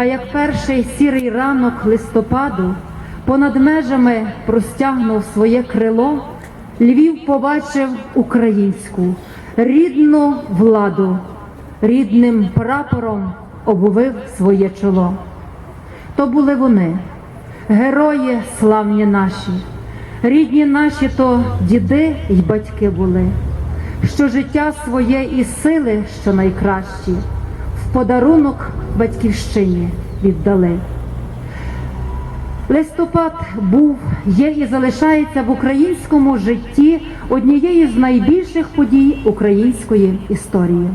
А як перший сірий ранок листопаду понад межами простягнув своє крило, Львів побачив українську рідну владу, рідним прапором обувив своє чоло. То були вони, герої славні наші, рідні наші то діди й батьки були, що життя своє і сили, що найкращі, подарунок батьківщині віддали. Листопад був, є і залишається в українському житті однією з найбільших подій української історії.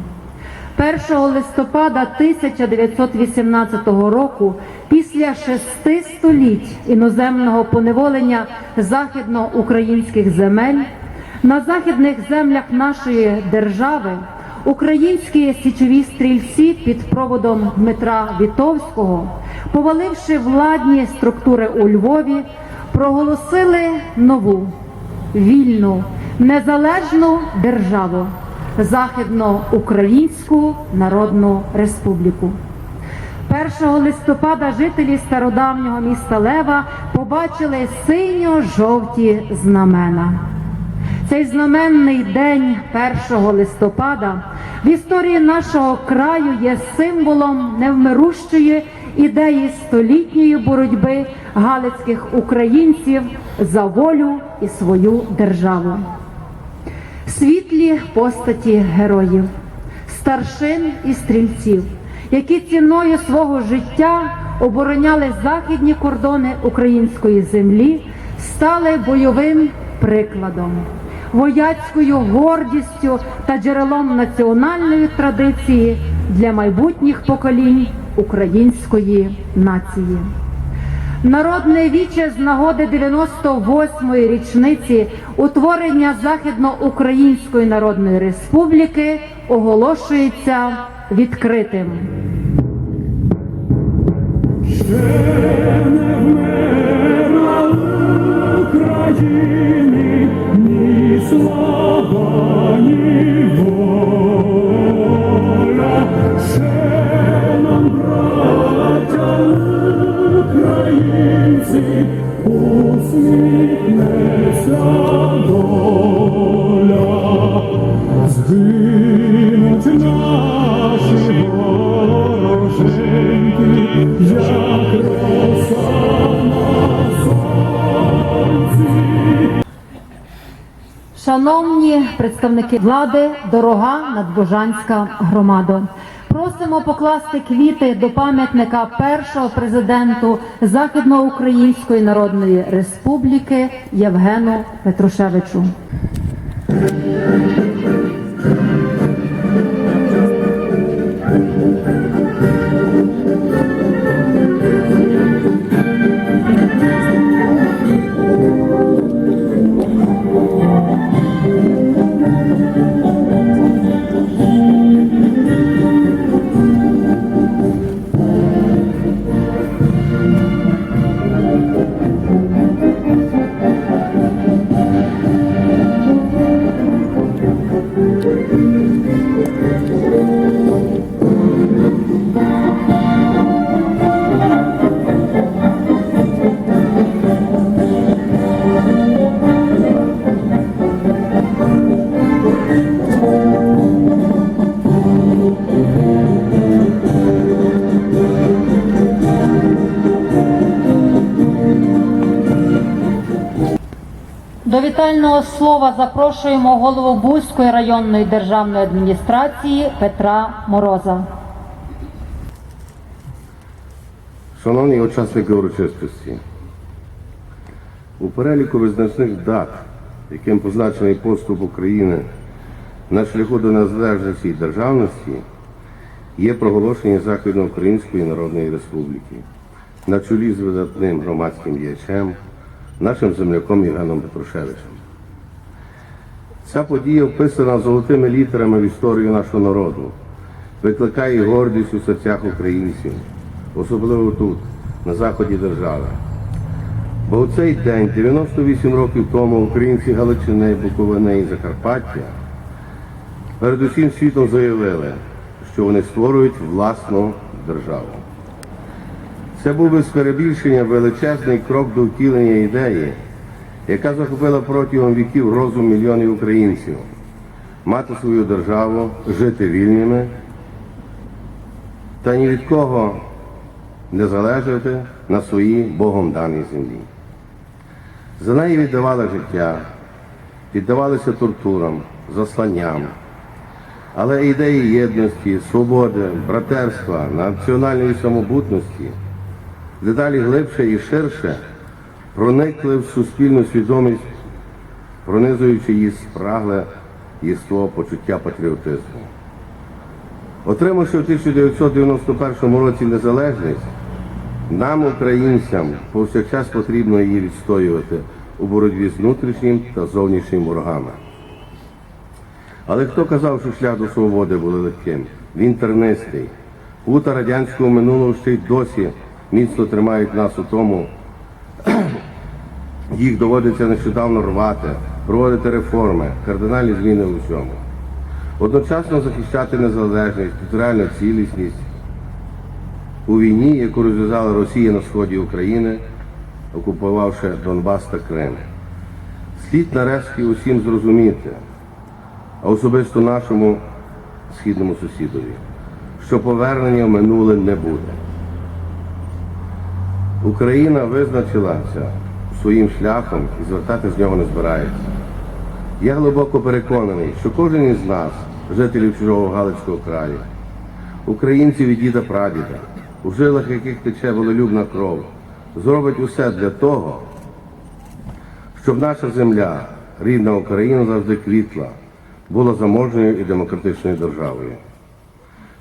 1 листопада 1918 року, після шести століть іноземного поневолення західноукраїнських земель, на західних землях нашої держави українські січові стрільці під проводом Дмитра Вітовського, поваливши владні структури у Львові, проголосили нову вільну незалежну державу Західноукраїнську Народну Республіку. 1 листопада жителі стародавнього міста Лева побачили синьо-жовті знамена. Цей знаменний день 1 листопада в історії нашого краю є символом невмирущої ідеї столітньої боротьби галицьких українців за волю і свою державу. Світлі постаті героїв, старшин і стрільців, які ціною свого життя обороняли західні кордони української землі, стали бойовим прикладом, вояцькою гордістю та джерелом національної традиції для майбутніх поколінь української нації. Народне віче з нагоди 98-ї річниці утворення Західноукраїнської Народної Республіки оголошується відкритим. України ні слава, воля, ще нам, браття українці, усміхнеться доля, згинуть Шановні представники влади, дорога надбожанська громада. Просимо покласти квіти до пам'ятника першого президенту Західноукраїнської Народної Республіки Євгену Петрушевичу. До вітального слова запрошуємо голову Бузької районної державної адміністрації Петра Мороза. Шановні учасники урочистості, у переліку визначних дат, яким позначений поступ України на шляху до незалежності і державності, є проголошення Західноукраїнської Народної Республіки на чолі з видатним громадським діячем, нашим земляком Євгеном Петрушевичем. Ця подія вписана золотими літерами в історію нашого народу, викликає гордість у серцях українців, особливо тут, на заході держави. Бо у цей день, 98 років тому, українці Галичини, Буковини і Закарпаття перед усім світом заявили, що вони створюють власну державу. Це був без перебільшення величезний крок до втілення ідеї, яка захопила протягом віків розум мільйонів українців мати свою державу, жити вільними та ні від кого не залежати на своїй Богом даній землі. За неї віддавали життя, піддавалися тортурам, засланням. Але ідеї єдності, свободи, братерства, національної самобутності дедалі глибше і ширше проникли в суспільну свідомість, пронизуючи її спрагле єство почуття патріотизму. Отримавши в 1991 році незалежність, нам, українцям, повсякчас потрібно її відстоювати у боротьбі з внутрішнім та зовнішнім ворогами. Але хто казав, що шлях до свободи буде легким? Він тернистий. Пута радянського минулого ще й досі міцно тримають нас у тому. Їх доводиться нещодавно рвати, проводити реформи, кардинальні зміни у всьому. Одночасно захищати незалежність, територіальну цілісність у війні, яку розв'язала Росія на сході України, окупувавши Донбас та Крим. Слід нарешті усім зрозуміти, а особисто нашому східному сусідові, що повернення в минуле не буде. Україна визначилася своїм шляхом і звертати з нього не збирається. Я глибоко переконаний, що кожен із нас, жителів чужого Галицького краю, українців і діда прадіда, у жилах яких тече волелюбна кров, зробить усе для того, щоб наша земля, рідна Україна, завжди квітла, була заможною і демократичною державою.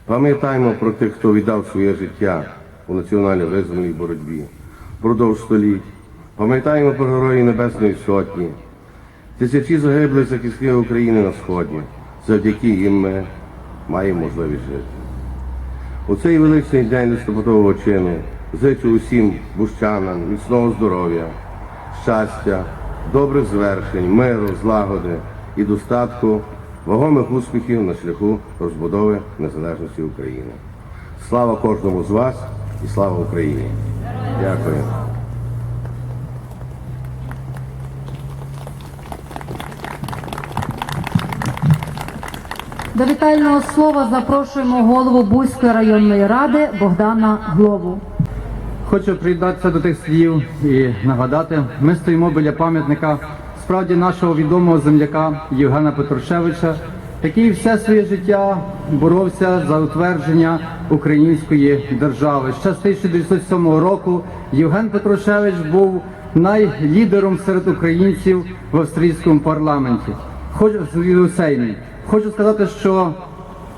Пам'ятаємо про тих, хто віддав своє життя у національно визвольній боротьбі впродовж століть. Пам'ятаємо про героїв Небесної Сотні, тисячі загиблих захисників України на Сході. Завдяки їм ми маємо можливість жити. У цей величний день листопадового чину зичу усім бущанам міцного здоров'я, щастя, добрих звершень, миру, злагоди і достатку, вагомих успіхів на шляху розбудови незалежності України. Слава кожному з вас і слава Україні! Дякую. До вітального слова запрошуємо голову Бузької районної ради Богдана Глову. Хочу приєднатися до тих слів і нагадати, ми стоїмо біля пам'ятника справді нашого відомого земляка Євгена Петрушевича, який все своє життя боровся за утвердження української держави. Ще з 1907 року Євген Петрушевич був найлідером серед українців в австрійському парламенті. Хочу у Сеймі. Хочу сказати, що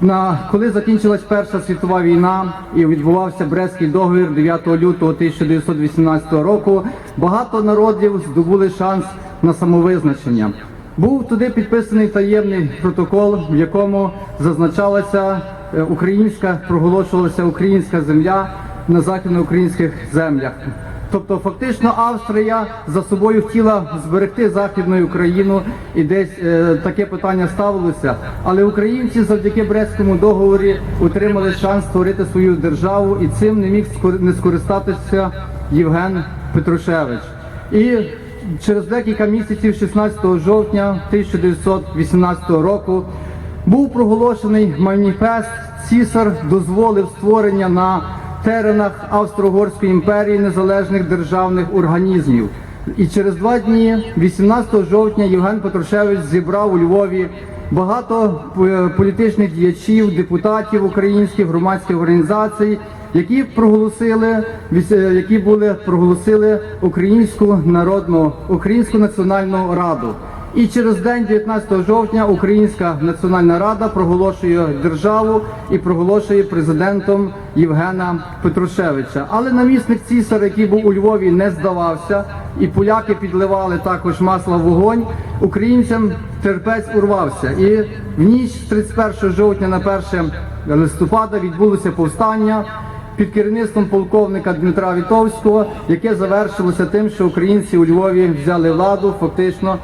на коли закінчилась Перша світова війна і відбувався Брестський договір 9 лютого 1918 року, багато народів здобули шанс на самовизначення. Був туди підписаний таємний протокол, в якому зазначалася е, українська, проголошувалася українська земля на західноукраїнських землях. Тобто, фактично, Австрія за собою хотіла зберегти західну Україну, і десь е, таке питання ставилося. Але українці завдяки Брестському договорі отримали шанс створити свою державу, і цим не міг не скористатися Євген Петрушевич. І через декілька місяців, 16 жовтня 1918 року, був проголошений маніфест. Цісар дозволив створення на теренах Австро-Угорської імперії незалежних державних організмів. І через два дні, 18 жовтня, Євген Петрушевич зібрав у Львові багато е, політичних діячів, депутатів українських громадських організацій, які проголосили, е, які були проголосили Українську народну Українську національну раду. І через день, 19 жовтня, Українська Національна Рада проголошує державу і проголошує президентом Євгена Петрушевича. Але намісник цісар, який був у Львові, не здавався, і поляки підливали також масло в вогонь. Українцям терпець урвався. І в ніч з 31 жовтня на 1 листопада відбулося повстання під керівництвом полковника Дмитра Вітовського, яке завершилося тим, що українці у Львові взяли владу фактично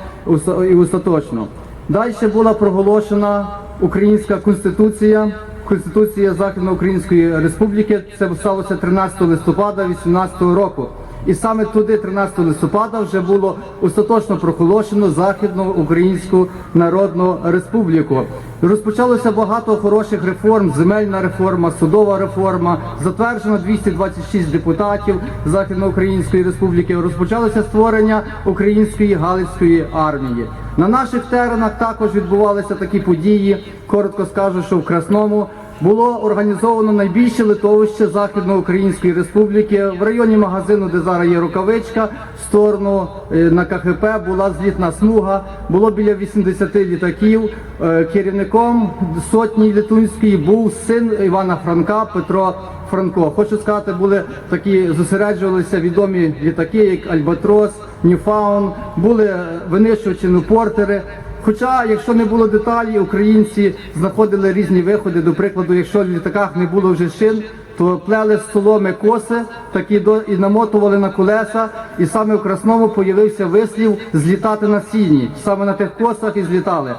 і остаточно. Далі була проголошена українська конституція Конституція Західноукраїнської Республіки. Це сталося 13 листопада 18 року. І саме туди, 13 листопада, вже було остаточно проголошено Західноукраїнську Народну Республіку. Розпочалося багато хороших реформ: земельна реформа, судова реформа, затверджено 226 депутатів Західноукраїнської Республіки. Розпочалося створення української галицької армії. На наших теренах також відбувалися такі події. Коротко скажу, що в Красному було організовано найбільше литовище Західноукраїнської Республіки в районі магазину, де зараз є рукавичка, в сторону е, на КХП була злітна смуга. Було біля 80 літаків. Е, Керівником сотні літунської був син Івана Франка Петро Франко. Хочу сказати, були такі зосереджувалися відомі літаки, як Альбатрос, Ньюфаун, були винищувачі портери. Хоча, якщо не було деталі, українці знаходили різні виходи. До прикладу, якщо в літаках не було вже шин, то плели з соломи коси, такі до і намотували на колеса. І саме в Красному появився вислів злітати на сіні. Саме на тих косах і злітали.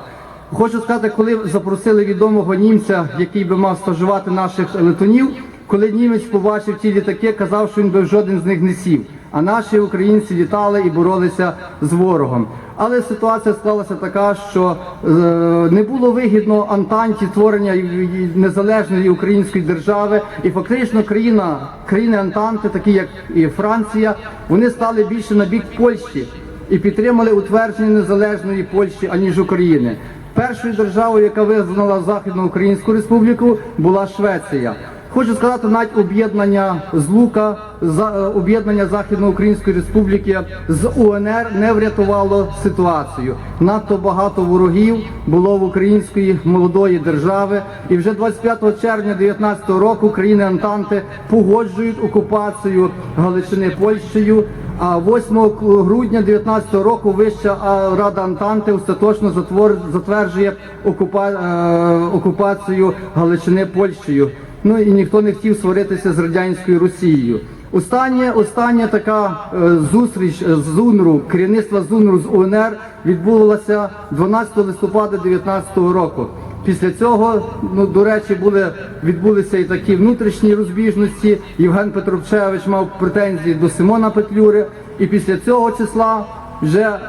Хочу сказати, коли запросили відомого німця, який би мав стажувати наших летунів, коли німець побачив ті літаки, казав, що він би жоден з них не сів. А наші українці літали і боролися з ворогом. Але ситуація склалася така, що е, не було вигідно Антанті творення незалежної української держави, і фактично країна країни Антанти, такі як і Франція, вони стали більше на бік Польщі і підтримали утвердження незалежної Польщі аніж України. Першою державою, яка визнала Західноукраїнську республіку, була Швеція. Хочу сказати, навіть об'єднання з Лука, за е, об'єднання Західноукраїнської республіки з УНР не врятувало ситуацію. Надто багато ворогів було в української молодої держави, і вже 25 червня 19 року країни Антанти погоджують окупацію Галичини Польщею. А 8 грудня 19 року Вища Рада Антанти остаточно затверджує окупа, е, окупацію Галичини Польщею. Ну і ніхто не хотів сваритися з радянською Росією. Остання, остання така е, зустріч е, з ЗУНРу, керівництва ЗУНРу з УНР відбулася 12 листопада 19 року. Після цього, ну до речі, були відбулися і такі внутрішні розбіжності. Євген Петровчевич мав претензії до Симона Петлюри, і після цього числа вже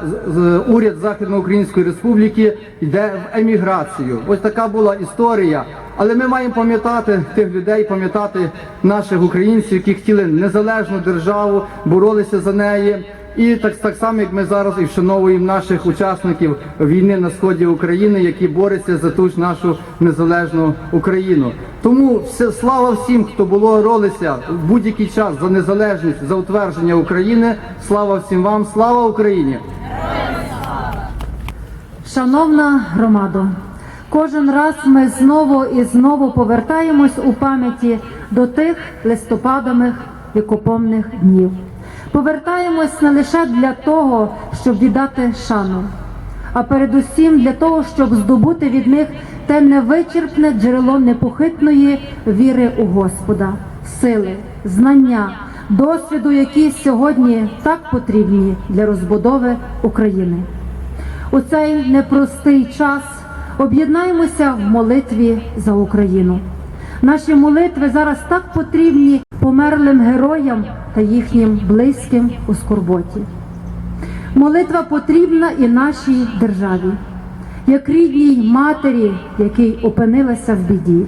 уряд Західноукраїнської Республіки йде в еміграцію. Ось така була історія. Але ми маємо пам'ятати тих людей, пам'ятати наших українців, які хотіли незалежну державу, боролися за неї. І так, так само, як ми зараз і вшановуємо наших учасників війни на сході України, які борються за ту ж нашу незалежну Україну. Тому все, слава всім, хто боролися в будь-який час за незалежність, за утвердження України. Слава всім вам, слава Україні! Шановна громадо, кожен раз ми знову і знову повертаємось у пам'яті до тих листопадових вікопомних днів. Повертаємось не лише для того, щоб віддати шану, а передусім для того, щоб здобути від них те невичерпне джерело непохитної віри у Господа, сили, знання, досвіду, які сьогодні так потрібні для розбудови України. У цей непростий час об'єднаємося в молитві за Україну. Наші молитви зараз так потрібні померлим героям та їхнім близьким у скорботі. Молитва потрібна і нашій державі, як рідній матері, який опинилася в біді.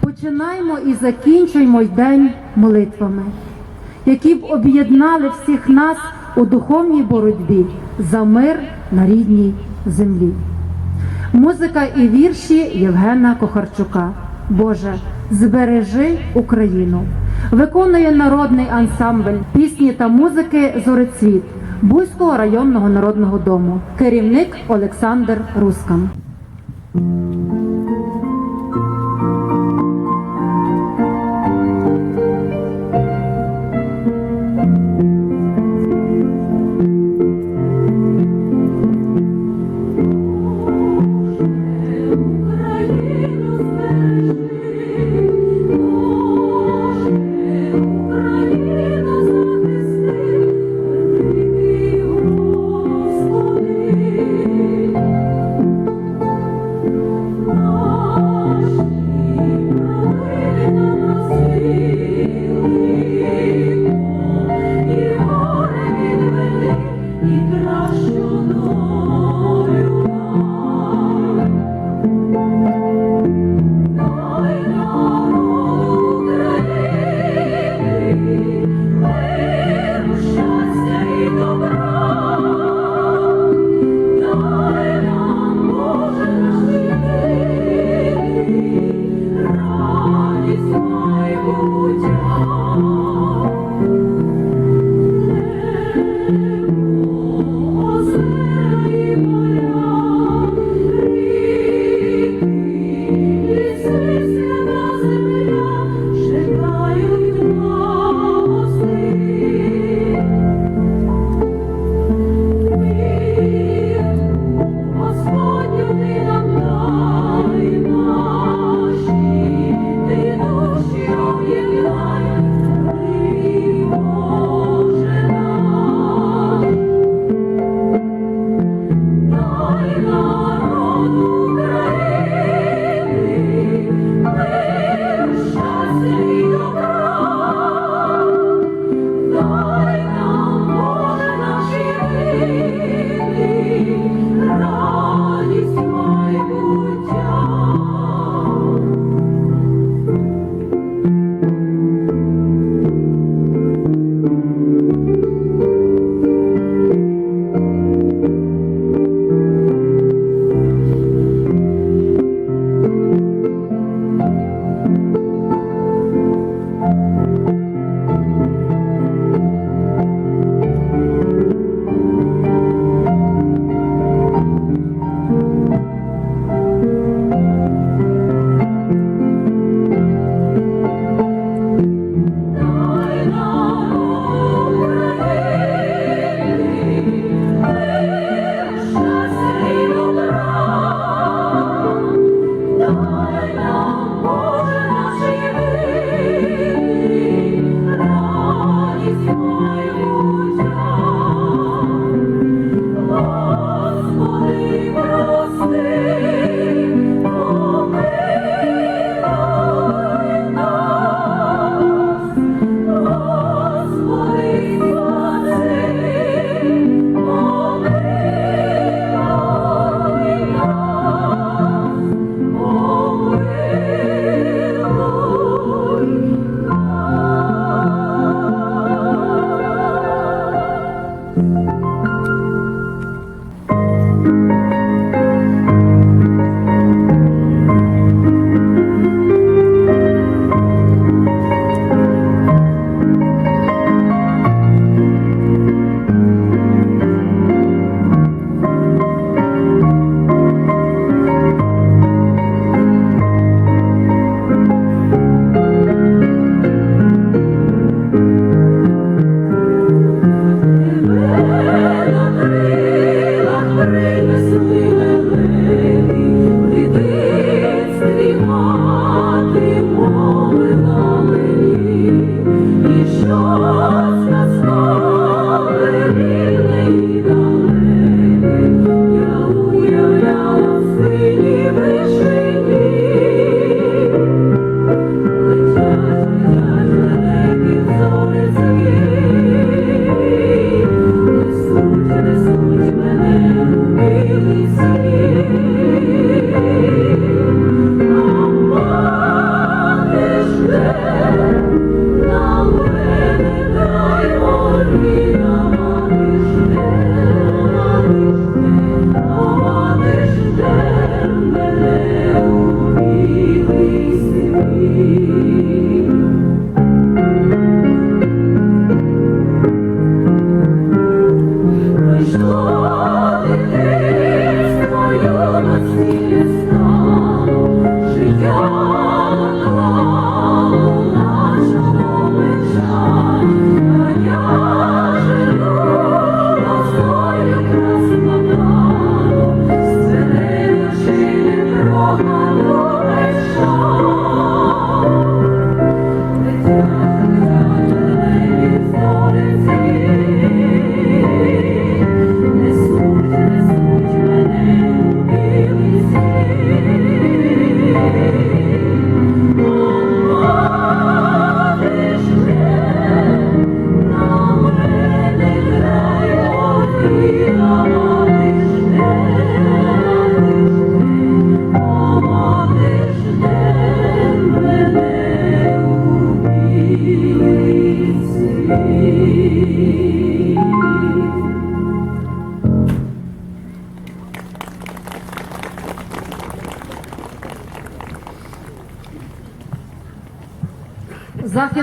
Починаємо і закінчуємо день молитвами, які б об'єднали всіх нас у духовній боротьбі за мир на рідній землі. Музика і вірші Євгена Кохарчука. Боже, збережи Україну. Виконує народний ансамбль пісні та музики Зорецвіт Бузького районного народного дому. Керівник Олександр Рускан.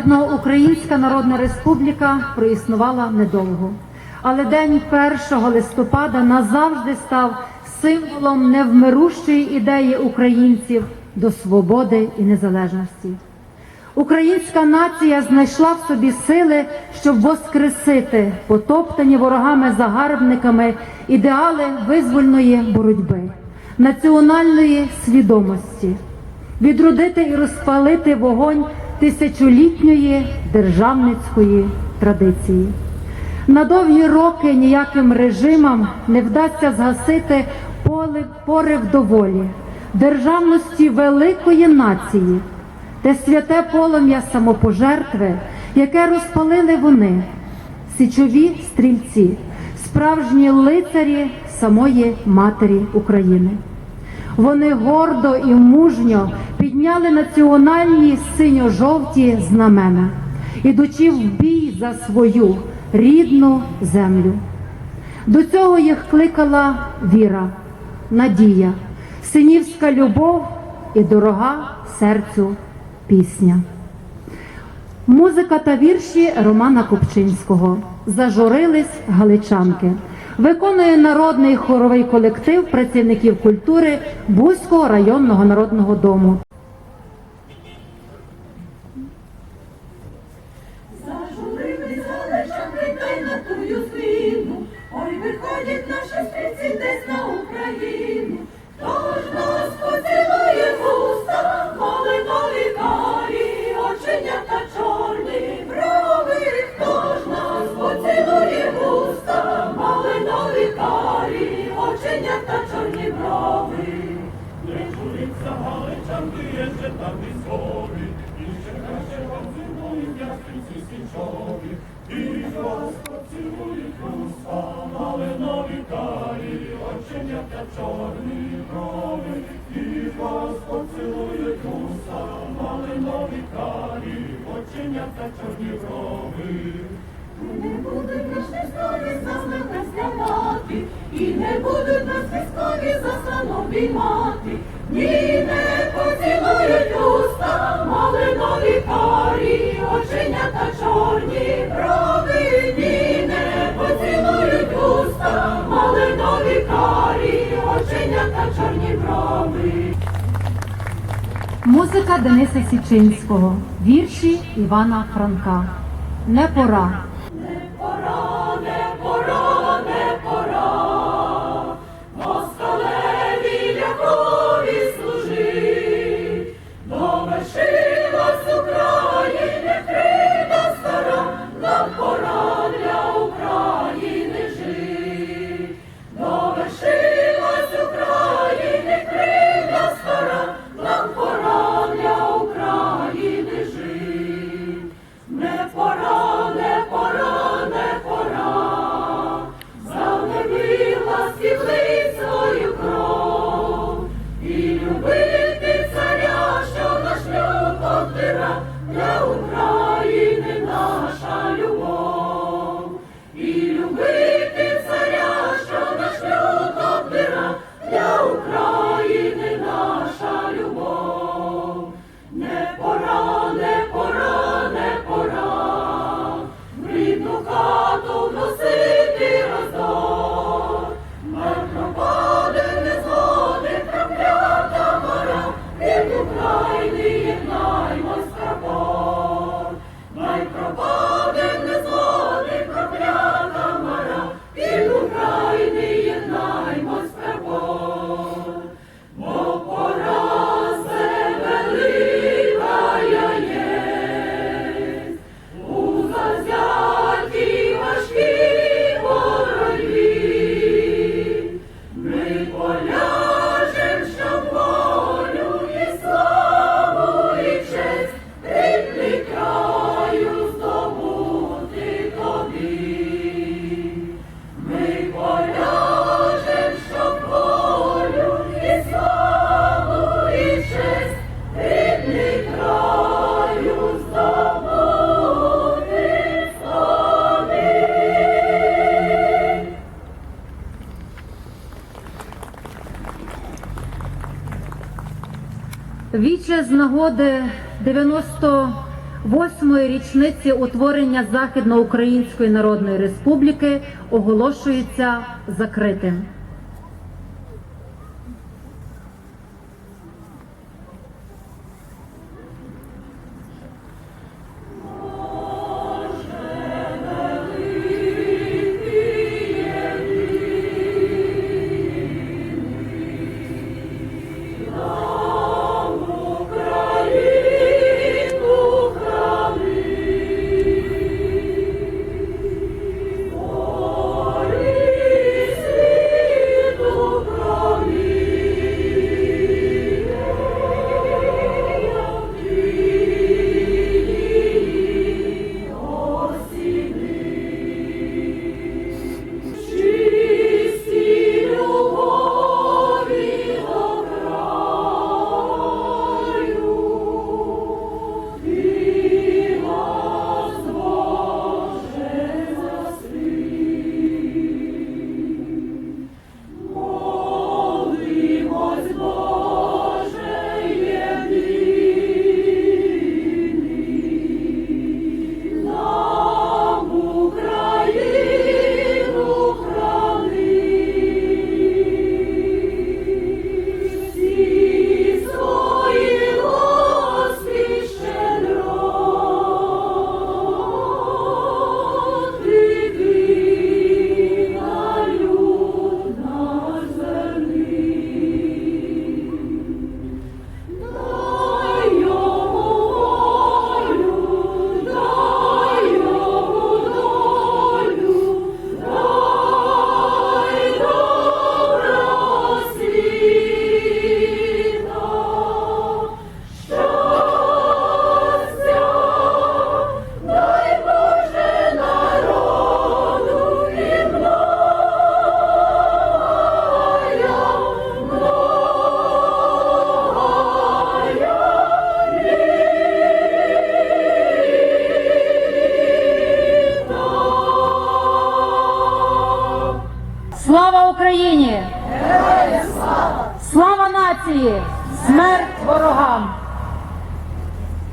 Західноукраїнська Народна Республіка проіснувала недовго, але день 1 листопада назавжди став символом невмирущої ідеї українців до свободи і незалежності. Українська нація знайшла в собі сили, щоб воскресити потоптані ворогами-загарбниками ідеали визвольної боротьби, національної свідомості, відродити і розпалити вогонь тисячолітньої державницької традиції. На довгі роки ніяким режимам не вдасться згасити поле- порив доволі, державності великої нації, те святе полум'я самопожертви, яке розпалили вони, січові стрільці, справжні лицарі самої матері України. Вони гордо і мужньо підняли національні синьо-жовті знамена, ідучи в бій за свою рідну землю. До цього їх кликала віра, надія, синівська любов і дорога серцю пісня. Музика та вірші Романа Купчинського зажурились галичанки. Виконує народний хоровий колектив працівників культури Бузького районного народного дому. Так військові, і ще краще вам зимою ясниці січові. І вас поцілують уста, малинові карі, оченята чорні брови. І вас поцілують уста, малинові карі, оченята чорні брови. Не будуть нас військові за мене злякати, і не будуть нас військові за стану. Ні, не поцілують уста, малинові карі, оченята чорні брови. Ні, не поцілують уста, малинові карі, оченята чорні брови. Музика Дениса Січинського, вірші Івана Франка. Не пора. Віче з нагоди 98-ї річниці утворення Західноукраїнської Народної Республіки оголошується закритим.